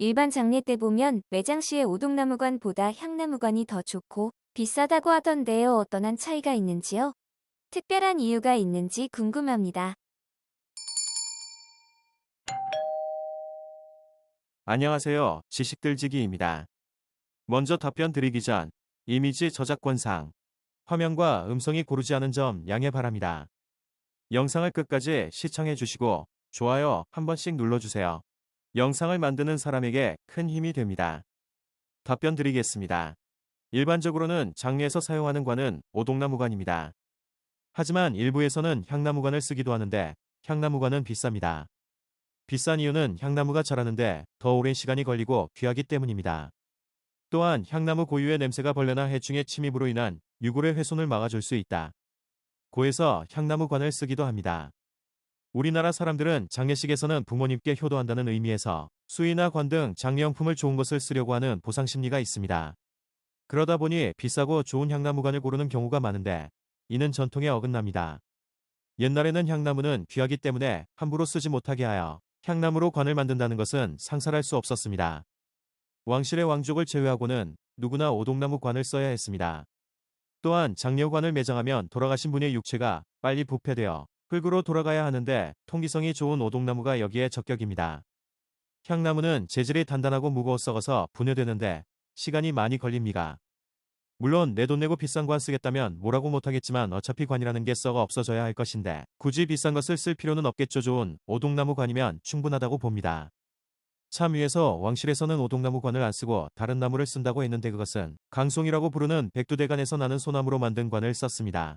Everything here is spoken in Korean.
일반 장례 때 보면 매장 시의 오동나무관보다 향나무관이 더 좋고 비싸다고 하던데요. 어떤 한 차이가 있는지요? 특별한 이유가 있는지 궁금합니다. 안녕하세요. 지식들지기입니다. 먼저 답변 드리기 전 이미지 저작권상 화면과 음성이 고르지 않은 점 양해 바랍니다. 영상을 끝까지 시청해 주시고 좋아요 한 번씩 눌러주세요. 영상을 만드는 사람에게 큰 힘이 됩니다. 답변 드리겠습니다. 일반적으로는 장례에서 사용하는 관은 오동나무관입니다. 하지만 일부에서는 향나무관을 쓰기도 하는데 향나무관은 비쌉니다. 비싼 이유는 향나무가 자라는데 더 오랜 시간이 걸리고 귀하기 때문입니다. 또한 향나무 고유의 냄새가 벌레나 해충의 침입으로 인한 유골의 훼손을 막아줄 수 있다. 고에서 향나무관을 쓰기도 합니다. 우리나라 사람들은 장례식에서는 부모님께 효도한다는 의미에서 수의나 관 등 장례용품을 좋은 것을 쓰려고 하는 보상심리가 있습니다. 그러다 보니 비싸고 좋은 향나무관을 고르는 경우가 많은데 이는 전통에 어긋납니다. 옛날에는 향나무는 귀하기 때문에 함부로 쓰지 못하게 하여 향나무로 관을 만든다는 것은 상상할 수 없었습니다. 왕실의 왕족을 제외하고는 누구나 오동나무 관을 써야 했습니다. 또한 장례관을 매장하면 돌아가신 분의 육체가 빨리 부패되어 흙으로 돌아가야 하는데 통기성이 좋은 오동나무가 여기에 적격입니다. 향나무는 재질이 단단하고 무거워 썩어서 분해되는데 시간이 많이 걸립니다. 물론 내 돈 내고 비싼 관 쓰겠다면 뭐라고 못하겠지만 어차피 관이라는 게 썩어 없어져야 할 것인데 굳이 비싼 것을 쓸 필요는 없겠죠 좋은 오동나무 관이면 충분하다고 봅니다. 참 위에서 왕실에서는 오동나무 관을 안 쓰고 다른 나무를 쓴다고 했는데 그것은 강송이라고 부르는 백두대간에서 나는 소나무로 만든 관을 썼습니다.